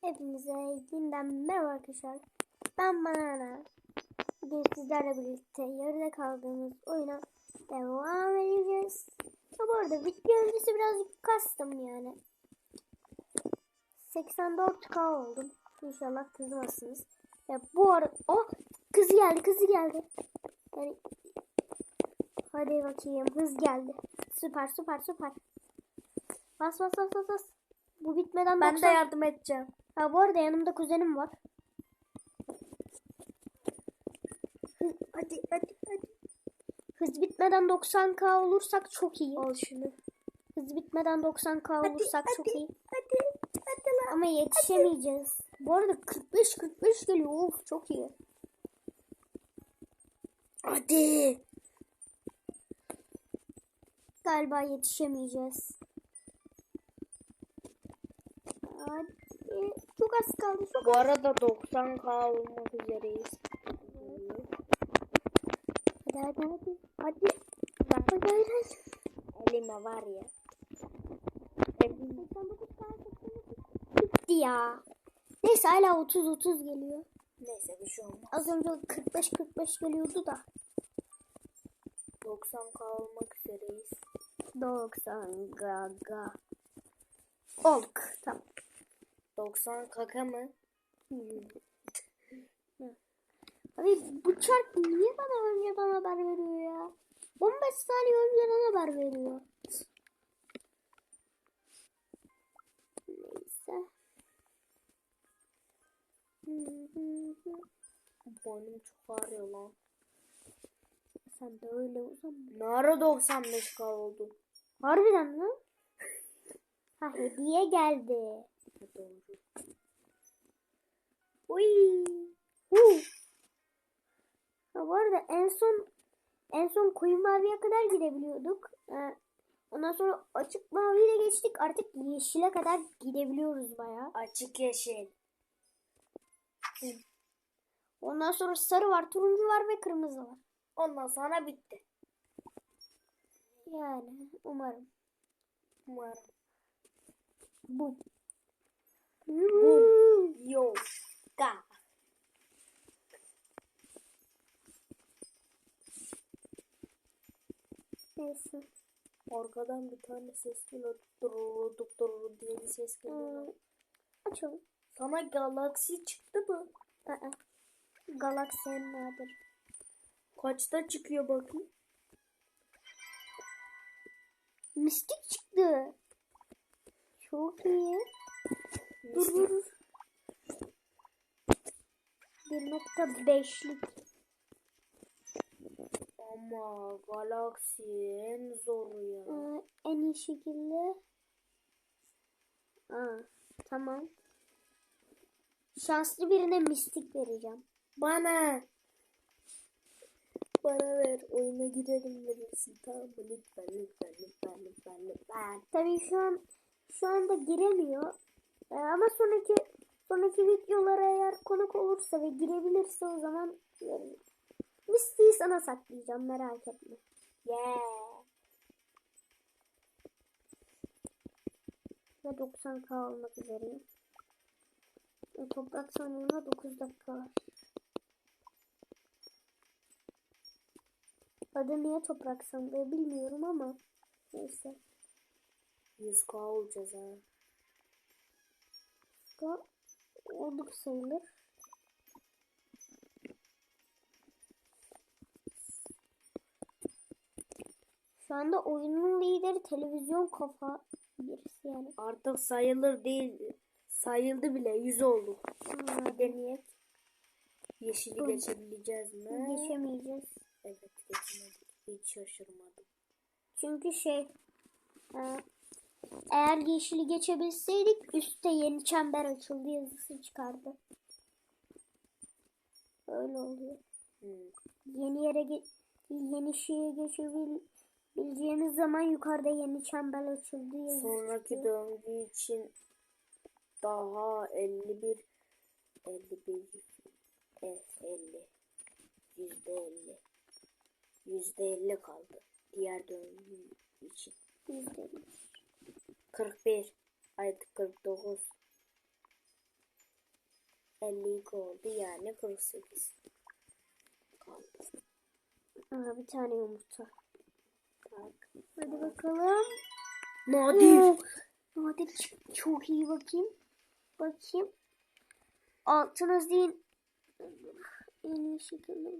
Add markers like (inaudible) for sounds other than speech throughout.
Hepinize yeniden merhaba arkadaşlar. Ben Banana. Bugün sizlerle birlikte yarıda kaldığımız oyuna devam edeceğiz. Ya bu arada video öncesi birazcık kastım yani. 84k oldum. İnşallah kızmazsınız. Ya bu arada... Oh! Kızı geldi, kızı geldi. Yani... Hadi bakayım, hız geldi. Süper, süper, süper. Bas, bas, bas, bas, bas. Bu bitmeden Ben de 90 yardım edeceğim. Ha bu arada yanımda kuzenim var. Hadi hadi hadi. Hız bitmeden 90k olursak çok iyi. Al şunu. Hız bitmeden 90k olursak çok iyi. Hadi. Hadi lan. Ama yetişemeyeceğiz. Bu arada 45 45 geliyor. Of çok iyi. Hadi. Galiba yetişemeyeceğiz. Hadi. Çok az kaldı. Çok Bu arada 90k olmak üzereyiz. Hadi hadi hadi. Hadi. Hadi hadi. hadi. Elime var ya. Bitti ya. Neyse hala 30 30 geliyor. Neyse bir şey olmaz. Az önce 45 45 geliyordu da. 90k olmak üzereyiz. 90 gaga. Olduk. Tamam. 90 kaka mı? Abi bu çark niye bana önceden haber veriyor ya? 15 saniye önceden haber veriyor. Neyse. Boynum çok ağrıyor lan. Sen de öyle uzan. Ne ara 95k oldu? Harbiden mi? (laughs) Ha hediye geldi. Ha, Doğru. Uy. Hu. Ha bu arada en son en son koyu maviye kadar gidebiliyorduk. Ee, ondan sonra açık maviye geçtik. Artık yeşile kadar gidebiliyoruz bayağı. Açık yeşil. Ondan sonra sarı var, turuncu var ve kırmızı var. Ondan sonra bitti. Yani umarım. Umarım. Bu. Yo. Ga. Neyse. Arkadan bir tane ses geliyor. Durur durur diye bir ses geliyor. Hmm, Açalım. Sana galaksi çıktı mı? Aa. Galaksiyen nadir. Kaçta çıkıyor bakayım? Mistik çıktı. Çok iyi. Dur dur dur. 1.5'lik. Ama galaksi en zoru ya. Ee, en iyi şekilde. Aa, tamam. Şanslı birine mistik vereceğim. Bana. Bana ver. Oyuna girelim verirsin. Tamam mı? Lütfen lütfen lütfen lütfen lütfen. Tabii şu an şu anda giremiyor. Ee, ama sonraki sonraki videolara eğer konuk olursa ve girebilirse o zaman veririm. Mistiği sana saklayacağım merak etme. Yeah. Ve 90k olmak üzereyim. Ve toprak sandığına 9 dakika var. Adı niye toprak sandığı bilmiyorum ama neyse. 100k olacağız ha. Da olduk sayılır. Şu anda oyunun lideri televizyon kafa birisi yani. Artık sayılır değil. Sayıldı bile. 100 oldu. Ha, Deneyek. Yeşili Dur. geçebileceğiz mi? geçemeyeceğiz. Evet geçemedik. Hiç şaşırmadım. Çünkü şey e, eğer yeşili geçebilseydik üstte yeni çember açıldı yazısı çıkardı. Öyle oluyor. Hmm. Yeni yere yeni şeye geçebileceğiniz zaman yukarıda yeni çember açıldı yazısı Sonraki çıkıyor. döngü için daha 51 51 eh, 50 yüzde 50 yüzde 50 kaldı diğer döngü için Yüzde 41 artık 49 52 oldu yani 48. Kaldı. Aha, bir tane yumurta. Bak. Hadi bakalım. Nadir. Oh, Nadir. Çok iyi bakayım. Bakayım. Altınız değil. En iyi şekilde.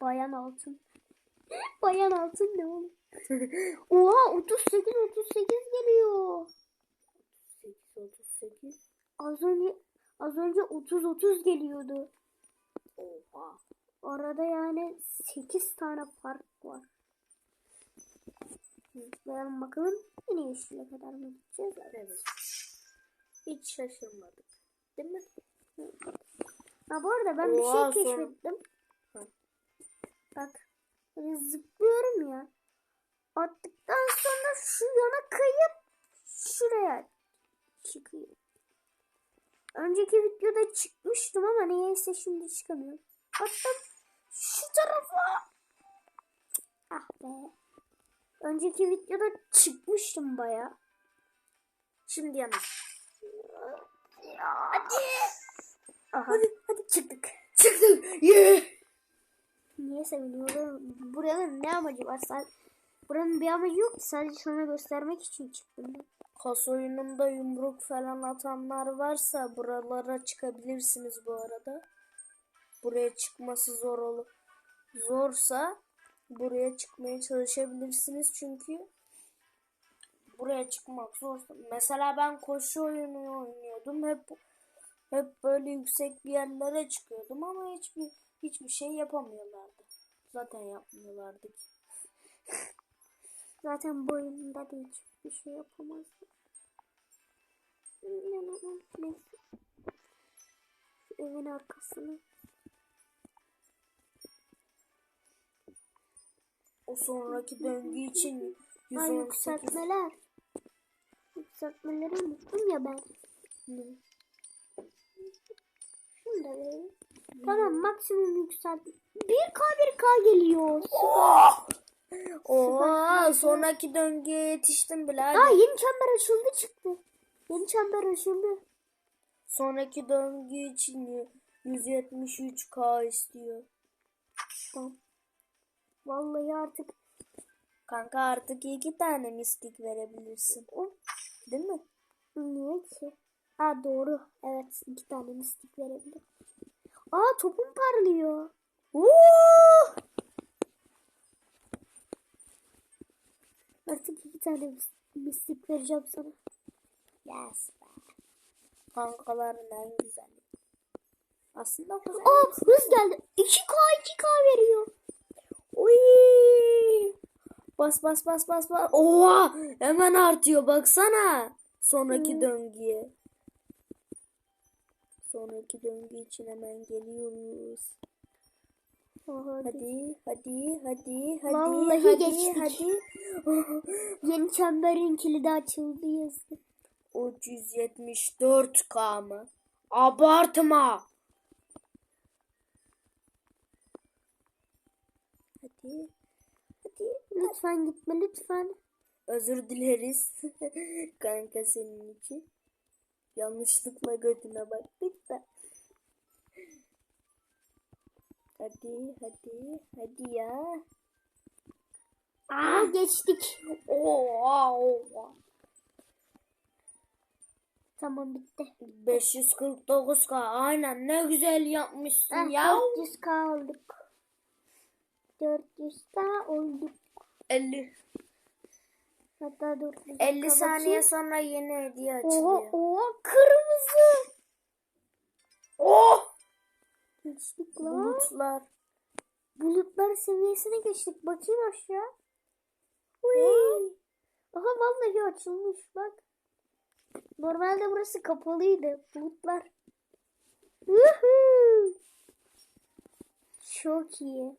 Bayan altın. (gasps) Bayan altın ne oğlum? (laughs) Oha 38 38 geliyor. 8 38. Az önce az önce 30 30 geliyordu. Oha. Arada yani 8 tane fark var. Bakalım bakalım yine yeşile kadar mı gideceğiz? Evet. Hiç şaşırmadık. Değil mi? Ha bu arada ben bir Oha, şey sonra- keşfettim. Hı. Bak zıplıyorum ya. Attıktan sonra şu yana kayıp şuraya çıkıyor. Önceki videoda çıkmıştım ama niyeyse şimdi çıkamıyorum. Attım şu tarafa. Ah be. Önceki videoda çıkmıştım baya. Şimdi yana. Ya hadi. Aha. Hadi hadi çıktık. Çıktık. Yeah. Niye seviniyorum? Buranın ne amacı var? Sen, buranın bir amacı yok. Sadece sana göstermek için çıktım ben. Kas oyununda yumruk falan atanlar varsa buralara çıkabilirsiniz bu arada. Buraya çıkması zor ol zorsa buraya çıkmaya çalışabilirsiniz çünkü buraya çıkmak zor. Mesela ben koşu oyunu oynuyordum. Hep hep böyle yüksek bir yerlere çıkıyordum ama hiçbir hiçbir şey yapamıyorlardı. Zaten yapmıyorlardı ki. (laughs) Zaten bu oyunda da hiçbir şey yapamazdım. Neyse. Şu evin arkasını. O sonraki döngü için Ay 118 yükseltmeler. Yükseltmeleri unuttum ya ben. Ne? Şunu da vereyim. Tamam maksimum yükseltme. 1K 1K geliyor. Oha sonraki döngüye yetiştim bile. Aa yeni çember açıldı çıktı. Yeni çember açıldı. Sonraki döngü için y- 173k istiyor. Tamam. Vallahi artık Kanka artık iki tane mistik verebilirsin. o Değil mi? niye ki? Ha doğru. Evet iki tane mistik verebilir. Aa topum parlıyor. Oo! Artık iki tane mis- mistik vereceğim sana. Yes be. Kankaların en güzeli. Aslında güzel. Aa hız geldi. 2K 2K veriyor. Oy! Bas bas bas bas bas. Oha! Hemen artıyor baksana. Sonraki Hmm. döngüye. Sonraki döngü için hemen geliyoruz. Hadi. Hadi, hadi, hadi, hadi, Vallahi hadi, geçtik. hadi. (laughs) Yeni çemberin kilidi açıldı yazdı. 374k mı? Abartma. Hadi, hadi. Lütfen gitme lütfen. Özür dileriz. (laughs) Kanka senin için. Yanlışlıkla götüne baktık da. Hadi, hadi, hadi ya. Aa geçtik. Oha, oha. Tamam bitti. 549k aynen ne güzel yapmışsın Ah, ya. 400k olduk. 400k olduk. 50 Hatta 400 50 saniye sonra yeni hediye Oha açılıyor. oha kırmızı. Geçtik lan. Bulutlar. Bulutlar seviyesine geçtik. Bakayım aşağı. Uy. Aha vallahi açılmış bak. Normalde burası kapalıydı. Bulutlar. Woohoo. Çok iyi.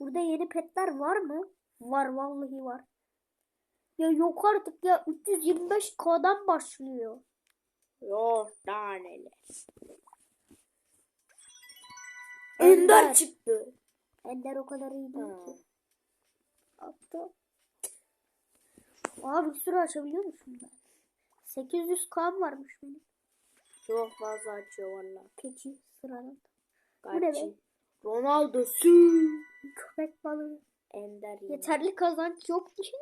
Burada yeni petler var mı? Var vallahi var. Ya yok artık ya 325k'dan başlıyor. Yok daha neler. Ender. Ender çıktı. Ender o kadar iyi değil Ha. ki. Hatta Aa bir sürü açabiliyor musun ben? 800 k varmış benim. Çok fazla açıyor valla. Keçi sıradan. Bu ne be? Ronaldo su. Köpek balığı. Ender yine. Yeterli kazanç yok ki.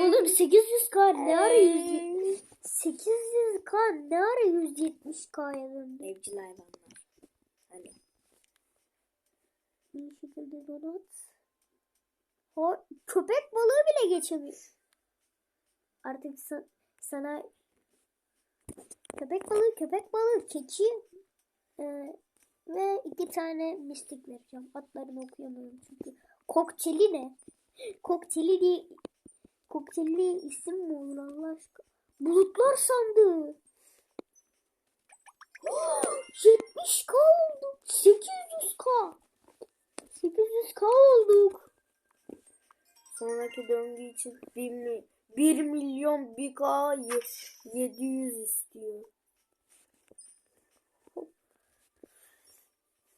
Oğlum 800k ne ara 100 800k ne ara 170k'ya döndü? Evcil hayvanlar. Hani Bir şekilde donat. Ha, köpek balığı bile geçemiyor. Artık sa- sana köpek balığı, köpek balığı, keçi e, ve iki tane mistik vereceğim. Adlarını okuyamıyorum çünkü. Kokteli ne? Kokteli diye kokteli isim mi olur Allah aşkına? Bulutlar sandığı. 70k olduk. 800k. 800k olduk. sonraki döngü için 1, mi, 1 milyon 1 K 700 istiyor.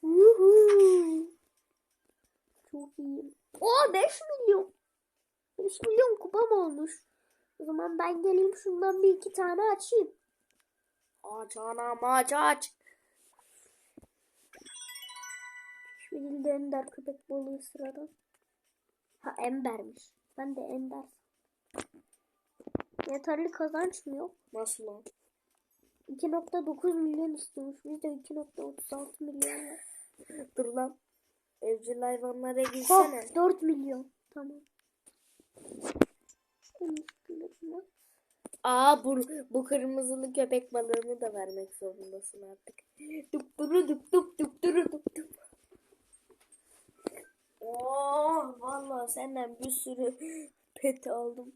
Yuhu. Çok iyi. Oo 5 milyon. 5 milyon kupam olmuş. O zaman ben geleyim şundan bir iki tane açayım. Aç anam aç aç. Şimdi de ender köpek balığı sıradan. Ha embermiş. Ben de ender. Yeterli kazanç mı yok? Nasıl lan? 2.9 milyon istiyormuş. Biz de 2.36 milyon. Dur lan. Evcil hayvanlara Ha, girsene. 4 milyon. Tamam. Aa bu, bu kırmızılı köpek balığını da vermek zorundasın artık. Dup duru dup dup dup duru dup dup. Oo vallahi senden bir sürü pet aldım.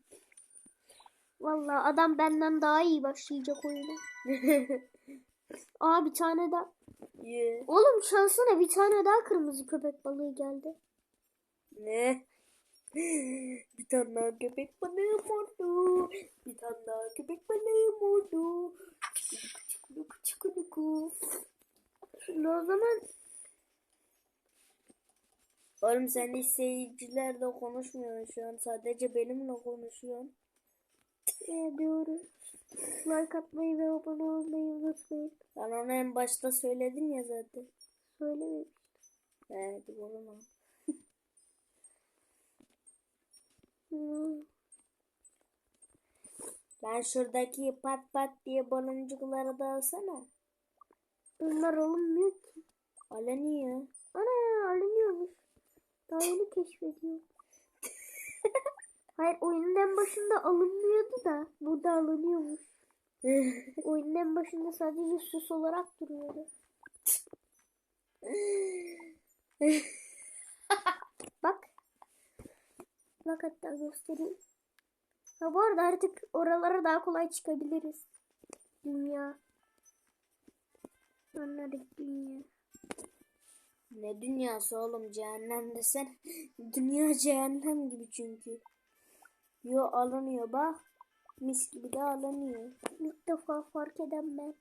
Vallahi adam benden daha iyi başlayacak oyuna. (laughs) Aa bir tane daha. Ye. Oğlum şansına bir tane daha kırmızı köpek balığı geldi. Ne? Bir tane daha köpek balığım oldu. Bir tane daha köpek balığım oldu. Çukuluku çukuluku çukuluku. Şimdi o zaman Oğlum sen hiç seyircilerle konuşmuyorsun şu an. Sadece benimle konuşuyorsun. e, diyoruz. Like atmayı ve abone olmayı unutmayın. Ben onu en başta söyledin ya zaten. Söylemeyin. Evet lan. (laughs) Hmm. Ben şuradaki pat pat diye baloncukları da alsana. Bunlar alınmıyor ki. Alınıyor. Ana alınıyormuş. Daha yeni keşfediyorum. Hayır oyunun en başında alınmıyordu da burada alınıyormuş. Oyunun en başında sadece süs olarak duruyordu. Bak. Bak hatta göstereyim. Ha bu arada artık oralara daha kolay çıkabiliriz. Dünya. Anladık dünya. Ne dünyası oğlum cehennem desen. Dünya cehennem gibi çünkü. Yo alınıyor bak. Mis gibi de alınıyor. İlk defa fark eden ben.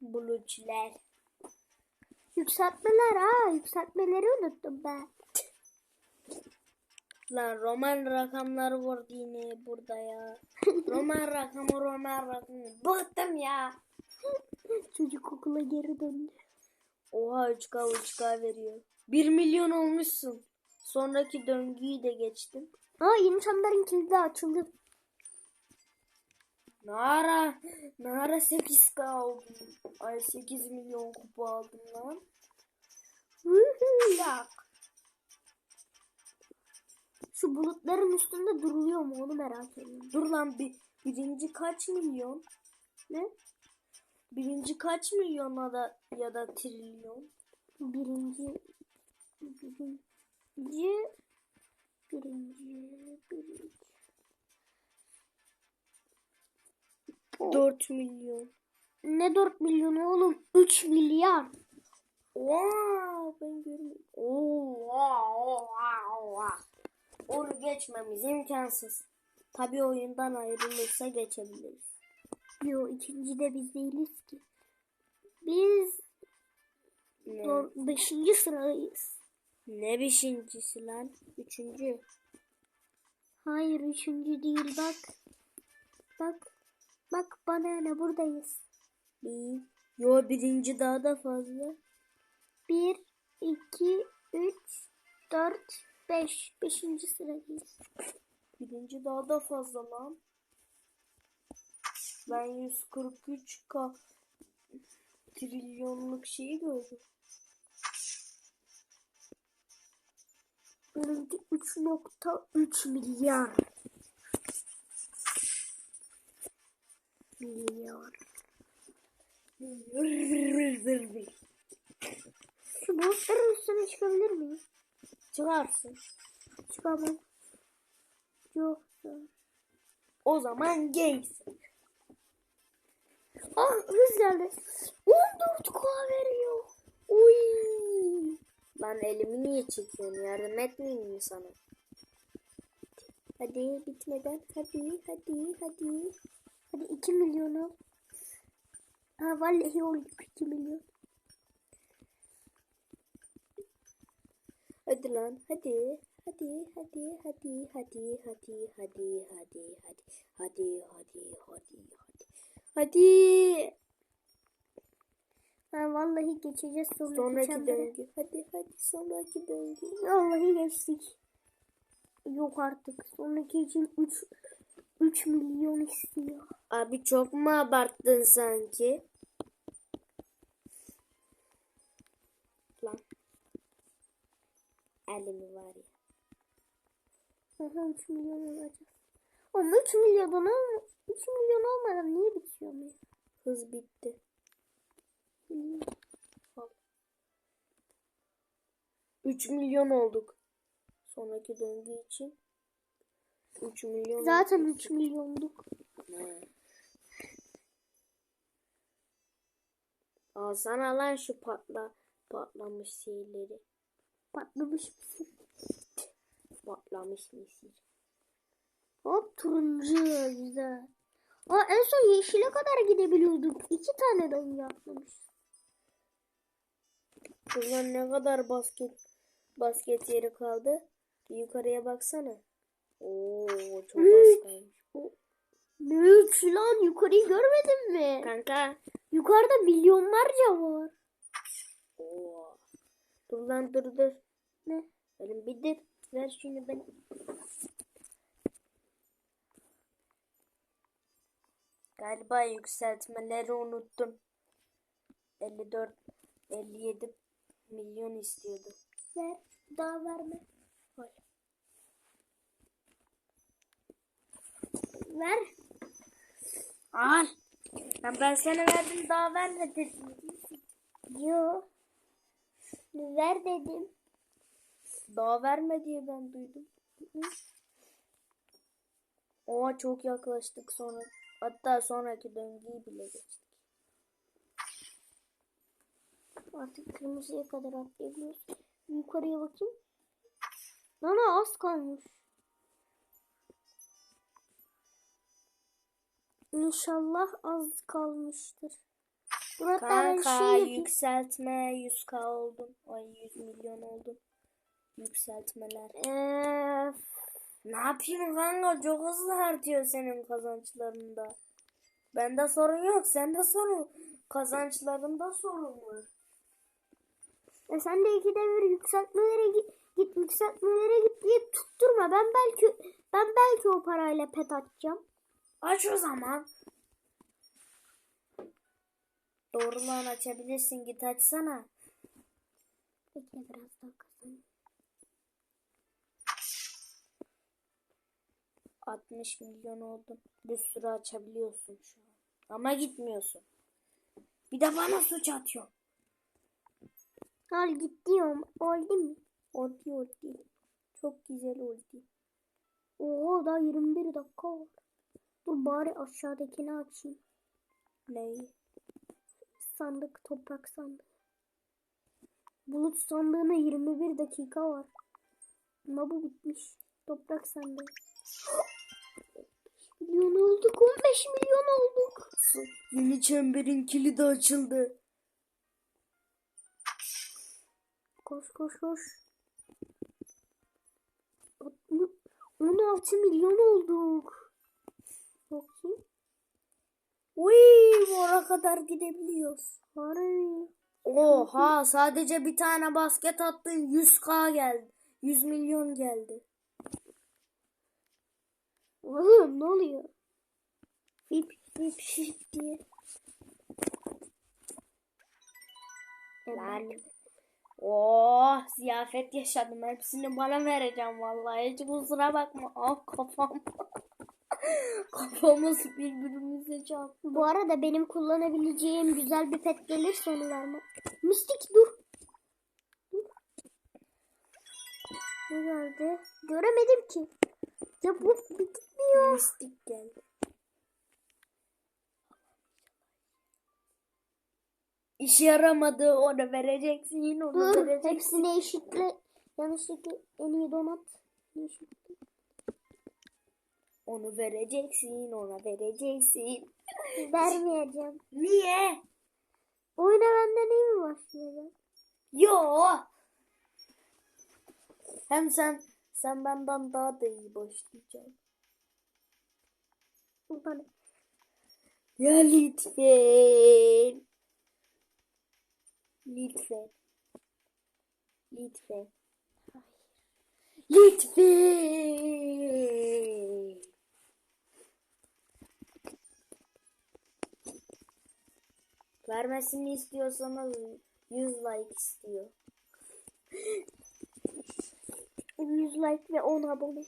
Bulucular. Yükseltmeler ha yükseltmeleri unuttum ben. Lan roman rakamları vardı yine burada ya. (laughs) roman rakamı roman rakamı. Bıktım ya. Çocuk okula geri döndü. Oha 3K 3K veriyor. 1 milyon olmuşsun. Sonraki döngüyü de geçtim. Aa insanların kilidi açıldı. Nara, Nara 8K aldım. Ay 8 milyon kupa aldım lan. Yak. Şu bulutların üstünde duruluyor mu onu merak ediyorum. Dur lan bir, birinci kaç milyon? Ne? Birinci kaç milyon ya da, ya da trilyon? Birinci birinci birinci birinci 4 milyon. ne 4 milyonu oğlum 3 milyar. Wow, ben görmüyorum. Oo, wow, wow, wow. Onu geçmemiz imkansız. Tabii oyundan ayrılırsa geçebiliriz. Yo ikinci de biz değiliz ki. Biz Ne? dör- beşinci sıradayız. Ne beşincisi lan? Üçüncü. Hayır üçüncü değil bak. Bak. Bak bana ne buradayız. Bir. Yo birinci daha da fazla. Bir, iki, üç, dört, beş. Beşinci sıradayız. Birinci daha da fazla lan. Ben 143 k trilyonluk şeyi gördüm. Benimki 3.3 milyar. Milyar. Şu bulutların üstüne çıkabilir miyim? Çıkarsın. Çıkamam. Yoksa. O zaman gaysin. Ah hız geldi. 14k veriyor. Uy. Lan elimi niye çekiyorsun? Yardım etmeyeyim mi sana? Hadi bitmeden. Hadi hadi hadi. Hadi 2 milyon al. Ha vallahi oldu 2 milyon. Hadi lan hadi. Hadi hadi hadi hadi hadi hadi hadi hadi hadi hadi hadi hadi hadi Ha vallahi geçeceğiz sonraki, sonraki döngü hadi hadi sonraki döngü Vallahi geçtik. Yok artık. Sonraki için 3 3 milyon istiyor. abi çok mu abarttın sanki elimi var ya Aha 3 milyon olacak. Ama 3 milyondan olma, 3 milyon olmadan niye bitiyor mu? hız bitti Bilmiyorum. 3 milyon olduk sonraki döngü için 3 milyon Zaten olduk. 3 milyonduk. Ne? Alsana lan şu patla patlamış şeyleri. Patlamış mısın? Patlamış mısır. Hop turuncu güzel. Aa, en son yeşile kadar gidebiliyorduk. İki tane dayı yapmış. Buradan ne kadar basket basket yeri kaldı? Bir yukarıya baksana. Oo çok az kalmış. Ne üç lan yukarıyı görmedin mi? Kanka. Yukarıda milyonlarca var. Oo. Dur lan dur dur. Benim bir dur. Ver şunu ben. Galiba yükseltmeleri unuttum. 54 57 milyon istiyordu. Ver. Daha verme. Al. Ver. Al. Ben, ben sana verdim daha vermedin. Yo. Ver dedim. Daha verme diye ben duydum. Oha çok yaklaştık sonra. Hatta sonraki döngüyü bile geçtik. Artık kırmızıya kadar atlayabiliyoruz. Yukarıya bakayım. Ana az kalmış. İnşallah az kalmıştır. Ben Kanka şey yapayım. yükseltme 100k oldum. Ay 100 milyon oldum. Yükseltmeler. Ee, Ne yapayım kanka çok hızlı artıyor senin kazançlarında. Bende sorun yok sende sorun. Kazançlarında sorun var. e sen de ikide bir yükseltmelere git, git yükseltmelere git diye tutturma. Ben belki ben belki o parayla pet atacağım. Aç o zaman. Doğru lan açabilirsin git açsana. Bekle biraz daha 60 milyon oldum. Bir sürü açabiliyorsun şu an. Ama gitmiyorsun. Bir de bana suç atıyor. Al git diyorum. Oldu mu? Oldu oldu. Çok güzel oldu. Oha daha 21 dakika var. Dur bari aşağıdakini açayım. Neyi? Sandık toprak sandığı. Bulut sandığına 21 dakika var. Ama bu bitmiş. Toprak sandığı. Milyon olduk. 15 milyon olduk. Yeni çemberin kilidi açıldı. Koş koş koş. Onu 16 milyon olduk. Bakayım. Uy, oraya kadar gidebiliyoruz. Harbi. Oha sadece bir tane basket attın 100k geldi. 100 milyon geldi. Oğlum ne oluyor? Fip fip fip diye. Lan. Oh ziyafet yaşadım. Hepsini bana vereceğim vallahi. Hiç kusura bakma. Ah kafam. (laughs) Kafamız birbirimize çarptı. Bu arada benim kullanabileceğim güzel bir pet gelirse onu verme. Mistik dur. Dur. Ne geldi? Göremedim ki. Ya bu bitmiyor. Mistik geldi. İşe yaramadı. Onu vereceksin. Onu Dur. vereceksin. Hepsini eşitle. Yanlışlıkla en iyi donat. Eşitle. Onu vereceksin. Ona vereceksin. Vermeyeceğim. Niye? Oyuna benden iyi mi başlayacak? Yo. Hem sen sen benden daha da iyi başlayacaksın. Bana. Ya lütfen. Lütfen. Lütfen. Lütfen. Vermesini istiyorsanız 100 like istiyor. 100 like ve 10 abone.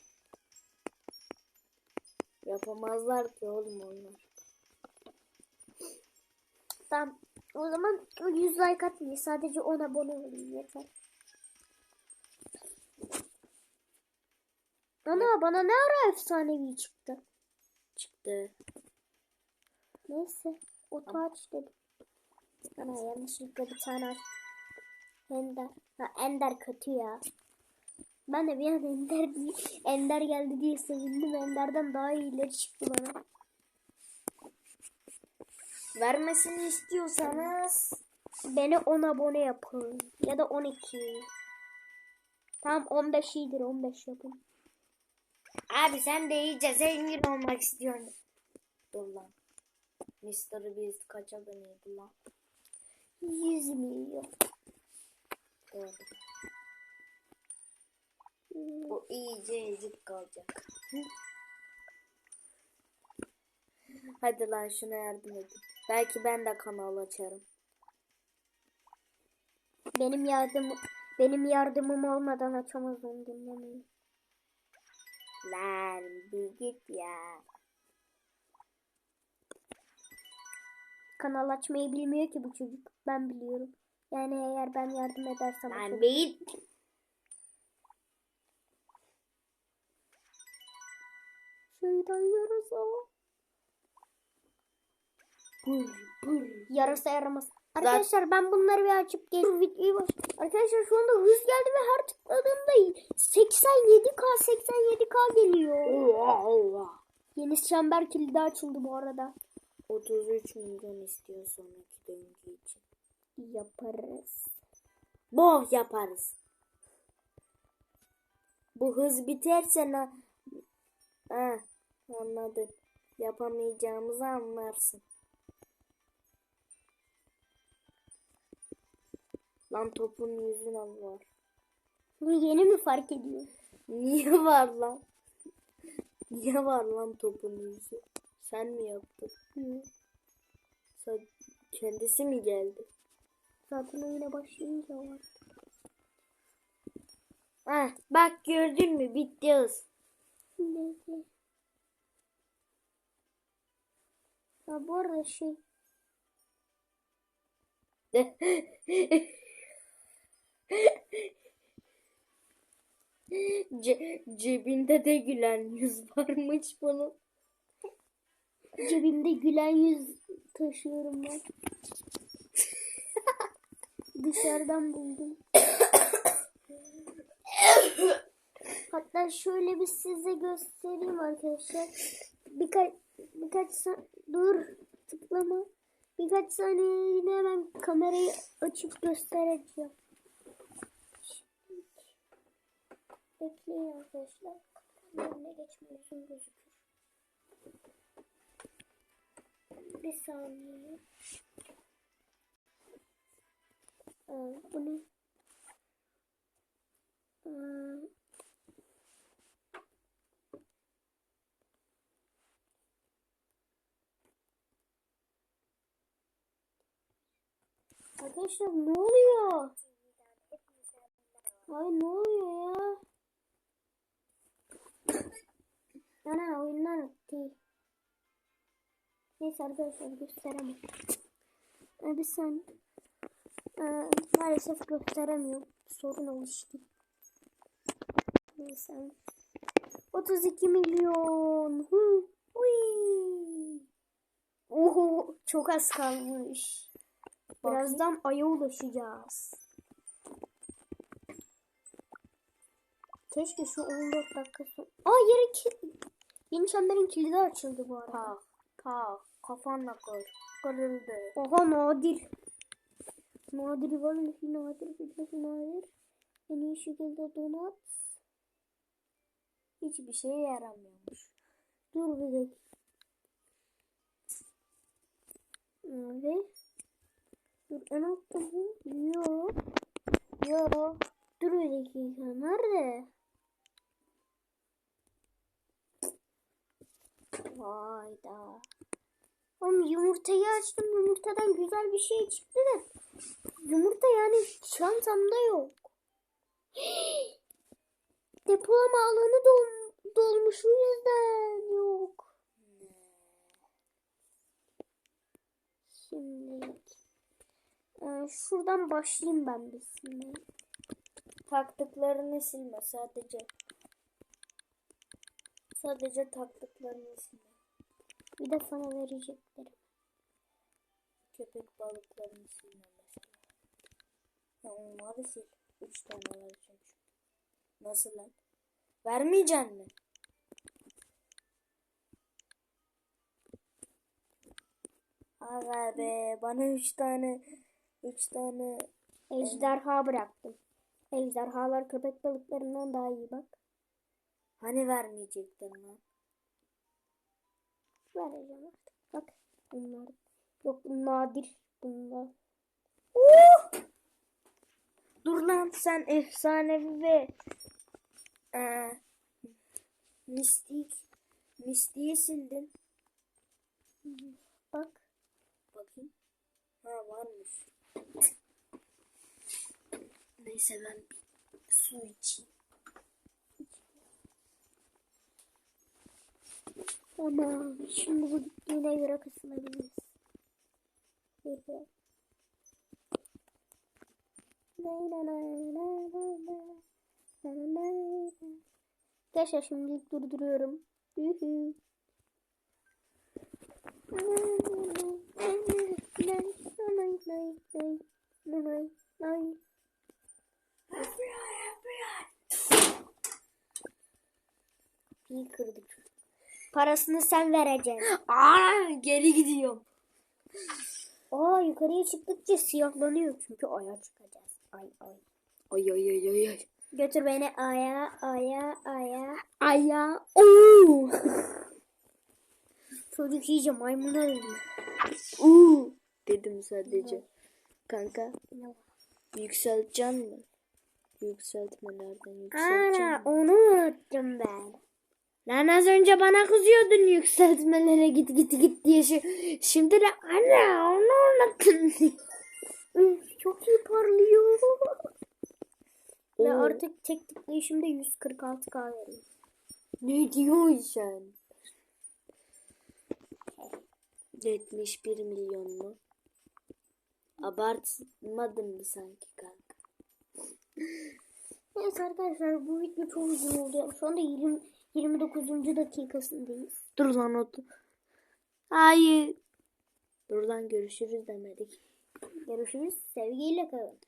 Yapamazlar ki oğlum onlar. Tamam. O zaman 100 like atmayın. Sadece 10 abone olayım yeter. Ana bana ne ara efsanevi çıktı. Çıktı. Neyse. Oto aç dedim. Ana yanlışlıkla bir tane aç. Ender. Ha Ender kötü ya. Ben de bir an Ender Ender geldi diye sevindim. Ender'den daha iyileri çıktı bana. Vermesini istiyorsanız Beni 10 abone yapın. Ya da 12. Tamam 15 iyidir 15 yapın. Abi sen de iyice zengin olmak istiyorsun. Dur lan. Mr. Beast kaç aboneydi lan? 100 milyon. Doğru. Bu iyice ezik kalacak. Hadi lan şuna yardım edin. Belki ben de kanal açarım. Benim yardım benim yardımım olmadan açamaz onu dinlemeyin. Lan bir git ya. Kanal açmayı bilmiyor ki bu çocuk. Ben biliyorum. Yani eğer ben yardım edersem Lan bir git. Şeytan yarasa. Bur. Yarasa yaramaz. Arkadaşlar ben bunları bir açıp. Videoyu. Arkadaşlar şu anda hız geldi ve her tıkladığımda 87k 87k geliyor. Oha oha. Yeni çember kilidi açıldı bu arada. 33 milyon istiyor sonraki döngü için. Yaparız. Boh yaparız. Bu hız biterse na... Ha, anladın. Yapamayacağımızı anlarsın. Lan topun yüzüne var. Bu yeni mi fark ediyor? Niye var lan? Niye var lan topun yüzü? Sen mi yaptın? Hı. Sen kendisi mi geldi? Zaten oyuna başlayınca var. Ha, bak gördün mü? Bitti hız. Neyse. Ha bu arada şey (laughs) Ce- cebinde de gülen yüz varmış bunun. cebimde gülen yüz taşıyorum ben. (laughs) Dışarıdan buldum. (laughs) Hatta şöyle bir size göstereyim arkadaşlar. Birkaç birkaç dur tıklama. Birkaç saniyeliğine hemen kamerayı açıp göstereceğim. Bekleyin arkadaşlar. Önüne geçme uzun gözükür. Bir saniye. Aa, bu ne? Aa, Arkadaşlar ne oluyor? Ay ne oluyor ya? Ana oyunlar bitti. Neyse arkadaşlar gösteremem. Ee, bir saniye. Ee, maalesef gösteremiyorum. Sorun oluştu. Neyse. 32 milyon. Hı. Oho çok az kalmış. Birazdan aya ulaşacağız. Keşke şu 14 dakikası. Aa yeri ki... Yeni çemberin kilidi açıldı bu arada. Pa. Pa. Kafanla kır. Kırıldı. Oha nadir. Nadir mı? Nadir de nadir. En iyi şekilde donat. Hiçbir şeye yaramıyormuş. Dur bir dakika. Evet. Dur en altta bu. Yok. Yok. Dur bir. Nerede? Vayda. Oğlum yumurtayı açtım. Yumurtadan güzel bir şey çıktı da. Yumurta yani çantamda yok. (gasps) Depolama alanı dol dolmuş o yüzden yok. Şimdi Ee, şuradan başlayayım ben bir şimdi. Taktıklarını silme sadece. Sadece taktıklarını silme. Bir de sana vereceklerim. Köpek balıklarını silme mesela. Ya onları sil. Üç tane vereceğim şimdi. Nasıl lan? Vermeyeceksin mi? Aga be bana üç tane üç tane Ejderha bıraktım. Ejderhalar köpek balıklarından daha iyi bak. hani vermeyecektin lan? Vereceğim artık. Bak bunlar. Yok nadir bunlar. Dur lan sen efsanevi ve eee mistik mistiği sildin. Bak. Bakayım. Ha varmış. Neyse ben bir su içeyim. Ama şimdi bu gittiğine göre kısılabiliriz. Peki. Nay nay nay nay nay nay. Nay nay nay nay. Arkadaşlar şimdilik durduruyorum. Hühü. İyi kırdık. Parasını sen vereceksin. Aa geri gidiyorum. Aa yukarıya çıktıkça siyahlanıyor çünkü aya çıkacağız. Ay ay. Ay ay ay ay ay. Götür beni aya aya aya. Aya. Oo. Çocuk iyice maymuna döndü. Oo. Dedim sadece. Kanka yükselteceksin mi? Yükseltmelerden yükselteceksin Ana onu unuttum ben. Lan az önce bana kızıyordun yükseltmelere git git git diye. Şi- Şimdi de anne onu unuttun. (laughs) Çok iyi parlıyor. Ve artık tek tıklayışımda 146k veriyor. ne diyorsun sen? 71 milyon mu? Abartmadın mı sanki kanka? Neyse arkadaşlar bu video çok uzun oldu. Şu anda 20, 29. dakikasındayız. Dur lan otur. Hayır. Dur lan görüşürüz demedik. Görüşürüz. Sevgiyle kalın.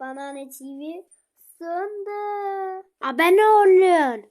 Banane TV sonunda. Abone olun.